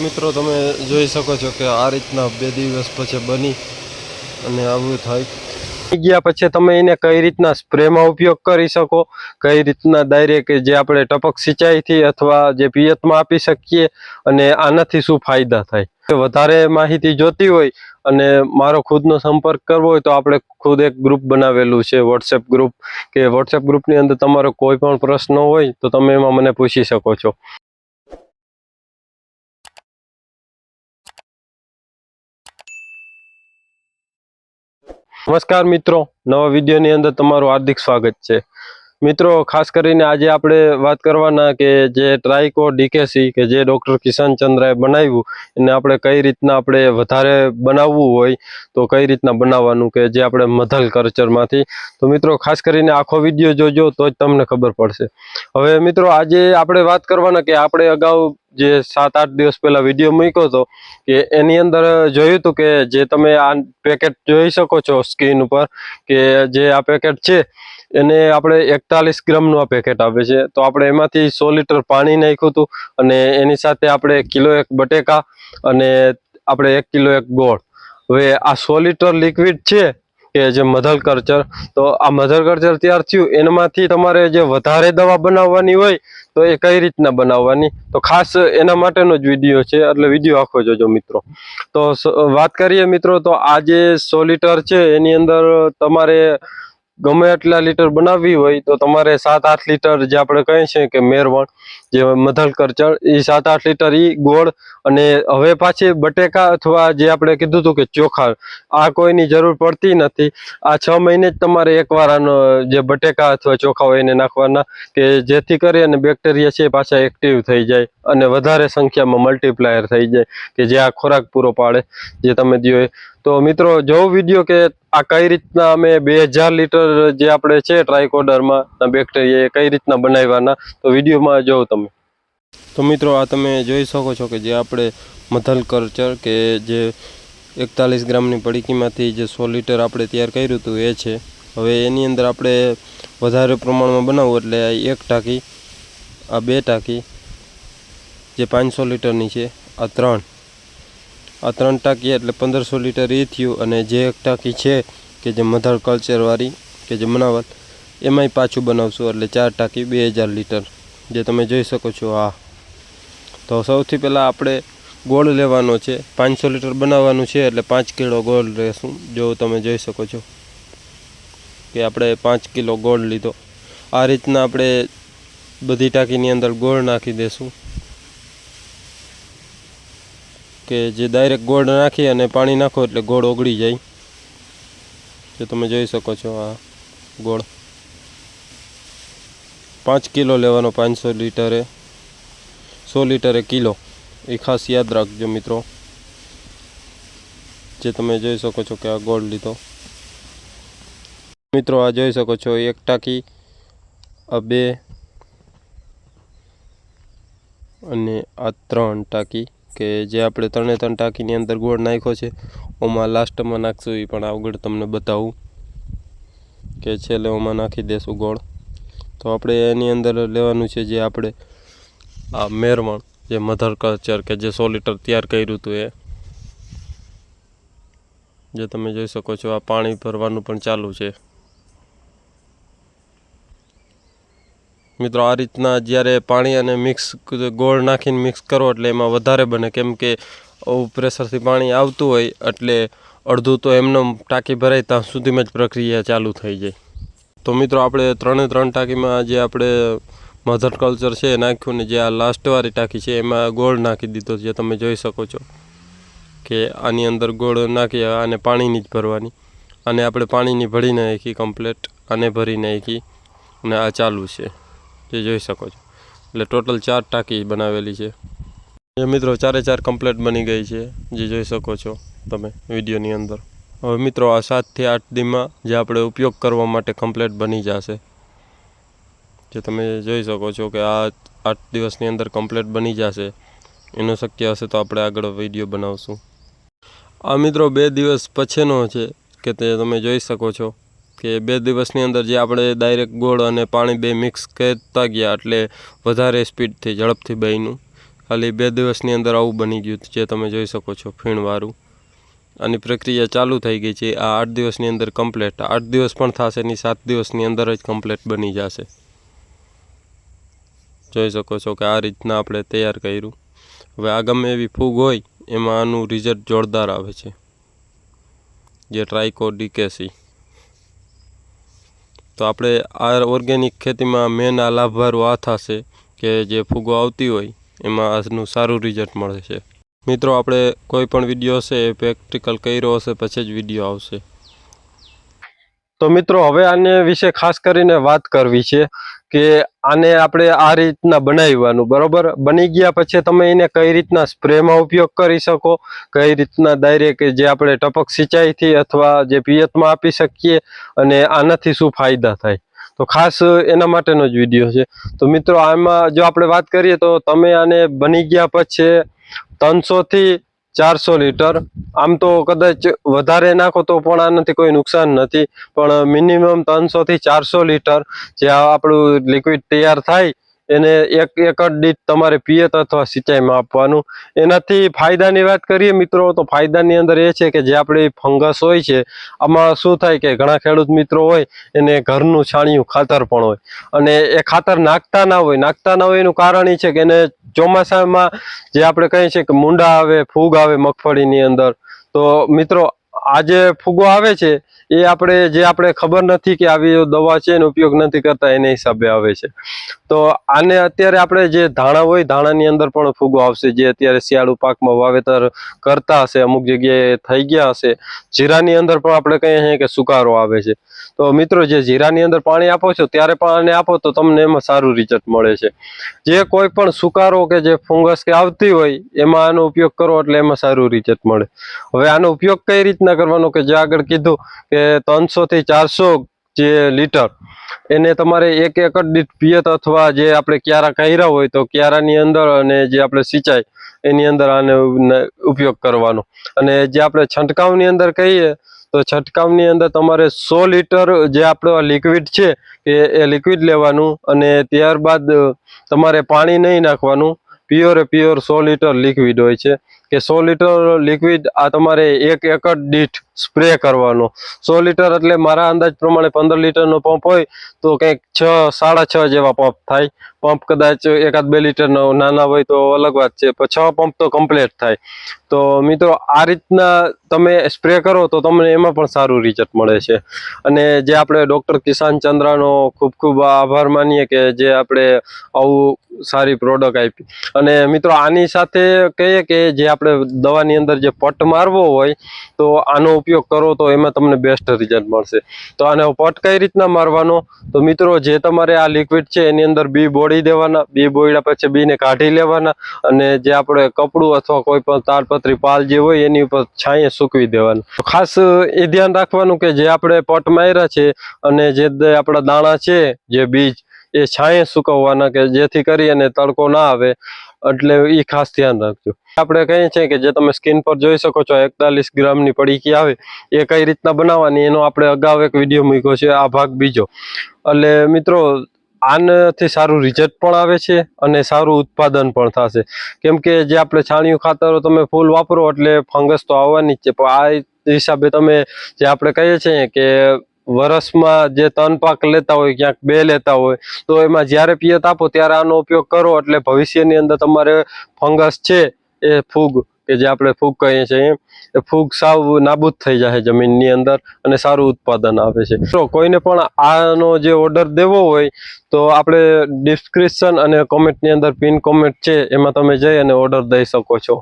મિત્રો, તમે જોઈ શકો છો કે આ રીતના બે દિવસ પછી બની અને આવું થાય. ગયા પછી તમે એને કઈ રીતના સ્પ્રેમાં ઉપયોગ કરી શકો? કઈ રીતના ડાયરેક્ટ જે આપણે ટપક સિંચાઈથી અથવા જે પિયતમાં આપી શકીએ અને આનાથી શું ફાયદા થાય? વધારે માહિતી જોતી હોય અને મારો ખુદનો સંપર્ક કરવો હોય તો આપણે ખુદ એક ગ્રુપ બનાવેલું છે વોટ્સએપ ગ્રુપ કે વોટ્સએપ ગ્રુપની અંદર તમારો કોઈ પણ પ્રશ્ન હોય તો તમે એમાં મને પૂછી શકો છો. નમસ્કાર મિત્રો. નવા વિડીયોની અંદર તમારું હાર્દિક સ્વાગત છે. મિત્રો, ખાસ કરીને આજે આપણે વાત કરવાના કે જે ટ્રાઇકો ડીકેસી કે જે ડૉક્ટર કિશન ચંદ્રાએ બનાવ્યું, એને આપણે કઈ રીતના આપણે વધારે બનાવવું હોય, તો કઈ રીતના બનાવવાનું કે જે આપણે મધલ કલ્ચરમાંથી. તો મિત્રો, ખાસ કરીને આખો વીડિયો જોજો તો જ તમને ખબર પડશે. હવે મિત્રો, આજે આપણે વાત કરવાના કે આપણે અગાઉ જે સાત આઠ દિવસ પહેલા વીડિયો મૂક્યો હતો, કે એની અંદર જોયું હતું કે જે તમે આ પેકેટ જોઈ શકો છો સ્કીન ઉપર, કે જે આ પેકેટ છે, એને આપણે એકતાલીસ ગ્રામનું આ પેકેટ આવે છે. તો આપણે એમાંથી સો લીટર પાણી નાખ્યું હતું અને એની સાથે આપણે કિલો એક બટેકા અને આપણે એક કિલો એક ગોળ. હવે આ સો લીટર લિક્વિડ છે કે જે મધલ કલ્ચર તો આ મધલ કલ્ચર તૈયાર થયું. એનામાંથી તમારે જે વધારે દવા બનાવવાની હોય, તો એ કઈ રીતના બનાવવાની? તો ખાસ એના માટેનો જ વીડિયો છે, એટલે વીડિયો આખો જોજો મિત્રો. તો વાત કરીએ મિત્રો, તો આ જે સો લીટર છે, એની અંદર તમારે ગમે એટલા લીટર બનાવવી હોય તો તમારે સાત આઠ લીટર જે આપણે કહીએ છીએ કે મેરવણ, જે મધલ કલ્ચર એ સાત આઠ લીટર એ ગોળ અને હવે પાછી બટેકા અથવા જે આપણે કીધું હતું કે ચોખા આ કોઈની જરૂર પડતી નથી. આ છ મહિને જ તમારે એકવાર આનો જે બટેકા અથવા ચોખા હોય એને નાખવાના કે જેથી કરી અને બેક્ટેરિયા છે પાછા એક્ટિવ થઈ જાય અને વધારે સંખ્યામાં મલ્ટીપ્લાયર થઈ જાય કે જે આ ખોરાક પૂરો પાડે, જે તમે દો તો મિત્રો જોઉં વીડિયો કે આ કઈ રીતના અમે બે હજાર લીટર જે આપણે છે ટ્રાયકોડરમાં બેક્ટેરિયા એ કઈ રીતના બનાવવાના તો વિડીયોમાં જોઉં તમે. તો મિત્રો, આ તમે જોઈ શકો છો કે જે આપણે મધલ કલ્ચર કે જે એકતાલીસ ગ્રામની પડીકીમાંથી જે સો લીટર આપણે તૈયાર કર્યું હતું એ છે. હવે એની અંદર આપણે વધારે પ્રમાણમાં બનાવવું એટલે આ એક ટાંકી, આ બે ટાંકી, જે પાંચસો લીટરની છે, આ ત્રણ. આ ત્રણ ટાંકી એટલે પંદરસો લીટર એ થયું અને જે એક ટાંકી છે, કે જે મધર કલ્ચરવાળી કે જે બનાવટ એમાંય પાછું બનાવશું એટલે ચાર ટાંકી બે હજાર લીટર. જે તમે જોઈ શકો છો આ. તો સૌથી પહેલાં આપણે ગોળ લેવાનો છે. પાંચસો લીટર બનાવવાનું છે એટલે પાંચ કિલો ગોળ લેશું, જો તમે જોઈ શકો છો. કે આપણે પાંચ કિલો ગોળ લીધો. આ રીતના આપણે બધી ટાંકીની અંદર ગોળ નાખી દેશું. કે જે ડાયરેક્ટ ગોળ નાખી અને પાણી નાખો એટલે ગોળ ઓગળી જાય. જે તમે જોઈ શકો છો આ ગોળ. પાંચ કિલો લેવાનો પાંચસો લીટરે, સો લીટરે કિલો. એ ખાસ યાદ રાખજો મિત્રો. જે તમે જોઈ શકો છો કે આ ગોળ લીધો. મિત્રો આ જોઈ શકો છો એક ટાંકી, આ બે અને આ ત્રણ ટાંકી. કે જે આપણે ત્રણે ત્રણ ટાંકીની અંદર ગોળ નાખ્યો છે, ઓમાં લાસ્ટમાં નાખશું એ પણ આગળ તમને બતાવું. કે છેલ્લે ઓમાં નાખી દેશું ગોળ. તો આપણે એની અંદર લેવાનું છે જે આપણે આ મેરવણ, જે મધર કલ્ચર કે જે સો લીટર તૈયાર કર્યું હતું એ. જે તમે જોઈ શકો છો, આ પાણી ભરવાનું પણ ચાલુ છે. મિત્રો, આ રીતના જ્યારે પાણી અને મિક્સ ગોળ નાખીને મિક્સ કરો એટલે એમાં વધારે બને. કેમ કે પ્રેશરથી પાણી આવતું હોય એટલે અડધું તો એમનો ટાંકી ભરાય, ત્યાં સુધીમાં જ પ્રક્રિયા ચાલુ થઈ જાય. તો મિત્રો, આપણે ત્રણે ત્રણ ટાંકીમાં જે આપણે મધર કલ્ચર છે નાખ્યું ને જે આ લાસ્ટવાળી ટાંકી છે, એમાં ગોળ નાખી દીધો જે તમે જોઈ શકો છો કે આની અંદર ગોળ નાખી આને પાણીની જ ભરવાની. અને આપણે પાણીની ભરી નાખી કમ્પ્લેટ આને ભરી નાખી અને આ ચાલુ છે. જે જોઈ શકો છો. એટલે ટોટલ ચાર ટાંકી બનાવેલી છે. એ મિત્રો ચારે ચાર કમ્પ્લેટ બની ગઈ છે, જે જોઈ શકો છો તમે વિડીયોની અંદર. હવે મિત્રો આ સાતથી આઠ દીમાં જે આપણે ઉપયોગ કરવા માટે કમ્પ્લેટ બની જશે. જે તમે જોઈ શકો છો કે આ આઠ દિવસની અંદર કમ્પ્લેટ બની જશે. એનું શક્ય હશે તો આપણે આગળ વીડિયો બનાવશું. આ મિત્રો બે દિવસ પછીનો છે કે તે તમે જોઈ શકો છો. કે બે દિવસની અંદર જે આપણે ડાયરેક્ટ ગોળ અને પાણી બે મિક્સ કરતા ગયા એટલે વધારે સ્પીડથી ઝડપથી બન્યું. ખાલી બે દિવસની અંદર આવું બની ગયું જે તમે જોઈ શકો છો ફીણવાળું. આની પ્રક્રિયા ચાલુ થઈ ગઈ છે. આ આઠ દિવસની અંદર કમ્પ્લેટ આઠ દિવસ પણ થશે નહીં સાત દિવસની અંદર જ કમ્પ્લેટ બની જશે. જોઈ શકો છો કે આ રીતના આપણે તૈયાર કર્યું. હવે આ ગમે એવી ફૂગ હોય, એમાં આનું રિઝલ્ટ જોરદાર આવે છે. જે ટ્રાઇકો ડીકેસી તો આપણે આ ઓર્ગેનિક ખેતીમાં મેન આ લાભારું આ થશે કે જે ફૂગો આવતી હોય, એમાં આજનું સારું રિઝલ્ટ મળે છે. મિત્રો, આપણે કોઈ પણ વીડિયો હશે, એ પ્રેક્ટિકલ કર્યો હશે, પછી જ વીડિયો આવશે. તો મિત્રો, હવે આને વિશે ખાસ કરીને વાત કરવી છે. કે આને આપણે આ રીતના બનાવવાનું, બરોબર? બની ગયા પછી તમે એને કઈ રીતના સ્પ્રેમાં ઉપયોગ કરી શકો? કઈ રીતના ડાયરેક્ટ જે આપણે ટપક સિંચાઈથી અથવા જે પિયતમાં આપી શકીએ અને આનાથી શું ફાયદા થાય? તો ખાસ એના માટેનો જ વીડિયો છે. તો મિત્રો, આમાં જો આપણે વાત કરીએ તો તમે આને બની ગયા પછી ત્રણસોથી ચારસો લીટર. આમ તો કદાચ વધારે નાખો તો પણ આનાથી કોઈ નુકસાન નથી. પણ મિનિમમ ત્રણસોથી ચારસો લીટર જે આપણું લિક્વિડ તૈયાર થાય એને એક એકર દીઠ તમારે પિયત અથવા સિંચાઈમાં આપવાનું. એનાથી ફાયદાની વાત કરીએ મિત્રો, તો ફાયદાની અંદર એ છે કે જે આપણી ફંગસ હોય છે, આમાં શું થાય કે ઘણા ખેડૂત મિત્રો હોય, એને ઘરનું છાણિયું ખાતર પણ હોય. અને એ ખાતર નાખતા ના હોય, નાખતા ના હોય એનું કારણ એ છે કે એને ચોમાસામાં જે આપણે કહીએ છીએ કે મુંડા આવે, ફૂગ આવે મગફળીની અંદર. તો મિત્રો આ જે ફૂગો આવે છે, એ આપણે જે આપણે ખબર નથી કે આવી દવા છે એનો ઉપયોગ નથી કરતા, એના હિસાબે આવે છે. તો આને અત્યારે આપણે જે ધાણા હોય, ધાણાની અંદર પણ ફૂગો આવશે. જે અત્યારે શિયાળુ પાકમાં વાવેતર કરતા હશે, અમુક જગ્યાએ થઈ ગયા હશે. જીરાની અંદર પણ આપણે કહીએ છીએ કે સુકારો આવે છે. તો મિત્રો, જે જીરાની અંદર પાણી આપો છો, ત્યારે પણ આને આપો તો તમને એમાં સારું રિઝલ્ટ મળે છે. જે કોઈ પણ સુકારો કે જે ફંગસ કે આવતી હોય, એમાં આનો ઉપયોગ કરો એટલે એમાં સારું રિઝલ્ટ મળે. હવે આનો ઉપયોગ કઈ રીતના કરવાનો કે જે આગળ કીધું કે ત્રણસો થી ચારસો જે લીટર, એને તમારે એક એકર દીઠ પિયત અથવા જે આપણે ક્યારા કર્યા હોય તો ક્યારાની અંદર અને જે આપણે સિંચાઈ, એની અંદર આને ઉપયોગ કરવાનો. અને જે આપણે છંટકાવની અંદર કહીએ, તો છંટકાવની અંદર તમારે સો લીટર જે આપણો લિક્વિડ છે એ એ લિક્વિડ લેવાનું અને ત્યારબાદ તમારે પાણી નહીં નાખવાનું. પ્યોરે પ્યોર સો લીટર લિક્વિડ હોય છે. કે સો લીટર લિક્વિડ આ તમારે એક એકર દીઠ સ્પ્રે કરવાનો. સો લીટર એટલે મારા અંદાજ પ્રમાણે પંદર લીટરનો પંપ હોય તો કંઈક છ, સાડા છ જેવા પંપ થાય. પંપ કદાચ એકાદ બે લીટરનો નાના હોય તો અલગ વાત છે છ પંપ તો કમ્પ્લીટ થાય. તો મિત્રો, આ રીતના તમે સ્પ્રે કરો તો તમને એમાં પણ સારું રિઝલ્ટ મળે છે. અને જે આપણે ડૉક્ટર કિસાન ચંદ્રાનો ખૂબ ખૂબ આભાર માનીએ કે જે આપણે આવું સારી પ્રોડક્ટ આપી. અને મિત્રો, આની સાથે કહીએ કે જે આપણે દવાની અંદર જે પટ મારવો હોય, તો આનો ઉપયોગ કરો તો એમાં તમને બેસ્ટ રિઝલ્ટ મળશે. તો આને પટ કઈ રીતના મારવાનો? તો મિત્રો, જે તમારે આ લિક્વિડ છે, એની અંદર બી બોળી દેવાના, બી બોળ્યા પછી બીને કાઢી લેવાના, અને જે આપણે કપડું અથવા કોઈ પણ તાડપત્રી પાલ જે હોય, એની ઉપર છાંયે સૂકવી દેવાનું. ખાસ એ ધ્યાન રાખવાનું કે જે આપણે પટ માર્યા છે, અને જે આપણા દાણા છે, જે બીજ એ છાંયે સુકવવાના કે જેથી કરી અને તડકો ના આવે, એટલે એ ખાસ ધ્યાન રાખજો. આપણે કહીએ છીએ કે જે તમે સ્કીન પર જોઈ શકો છો, એકતાલીસ ગ્રામની પડીકી આવે, એ કઈ રીતના બનાવવાની એનો આપણે અગાઉ એક વીડિયો મૂક્યો છે, આ ભાગ બીજો. એટલે મિત્રો, આનાથી સારું રિઝલ્ટ પણ આવે છે અને સારું ઉત્પાદન પણ થશે. કેમ કે જે આપણે છાણિયું ખાતરો તમે ફૂલ વાપરો એટલે ફંગસ તો આવવાની જ છે આ હિસાબે તમે જે આપણે કહીએ છીએ કે વરસમાં જે તન પાક લેતા હોય, ક્યાંક બે લેતા હોય, તો એમાં જ્યારે પિયત આપો ત્યારે આનો ઉપયોગ કરો. એટલે ભવિષ્યની અંદર તમારે ફંગસ છે એ ફૂગ, કે જે આપણે ફૂગ કહીએ છીએ એ ફૂગ સાવ નાબૂદ થઈ જાય જમીનની અંદર અને સારું ઉત્પાદન આવે છે. તો કોઈને પણ આનો જે ઓર્ડર દેવો હોય, તો આપણે ડિસ્ક્રિપ્શન અને કોમેન્ટની અંદર પિન કોમેન્ટ છે, એમાં તમે જઈ અને ઓર્ડર દઈ શકો છો.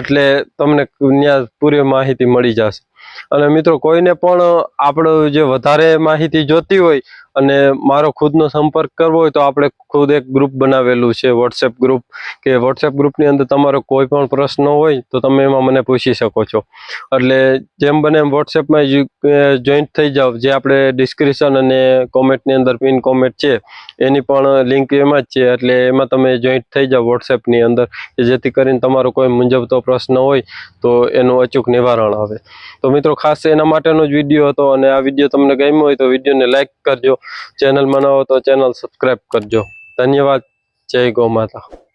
એટલે તમને ત્યાં પૂરી માહિતી મળી જશે. અને મિત્રો કોઈને પણ આપણું જે વધારે માહિતી જોતી હોય અને મારો ખુદનો સંપર્ક કરવો હોય તો આપણે ખુદ એક ગ્રુપ બનાવેલું છે વોટ્સએપ ગ્રુપ કે વોટ્સએપ ગ્રુપની અંદર તમારો કોઈ પણ પ્રશ્ન હોય તો તમે એમાં મને પૂછી શકો છો. એટલે જેમ બને એમ વોટ્સએપમાં જોઈન્ટ થઈ જાઓ જે આપણે ડિસ્ક્રિપ્શન અને કોમેન્ટની અંદર પિન કોમેન્ટ છે, એની પણ લિંક એમાં જ છે. એટલે એમાં તમે જોઈન્ટ થઈ જાઓ વોટ્સએપની અંદર. કે જેથી કરીને તમારો કોઈ મૂંઝવતો પ્રશ્ન હોય તો એનું અચૂક નિવારણ આવે. તો મિત્રો, ખાસ એના માટેનો જ વીડિયો હતો અને આ વીડિયો તમને ગમ્યો હોય તો વિડીયોને લાઈક કરજો. ચેનલમાં ન હો તો ચેનલ સબસ્ક્રાઈબ કરજો. ધન્યવાદ. જય ગૌ માતા.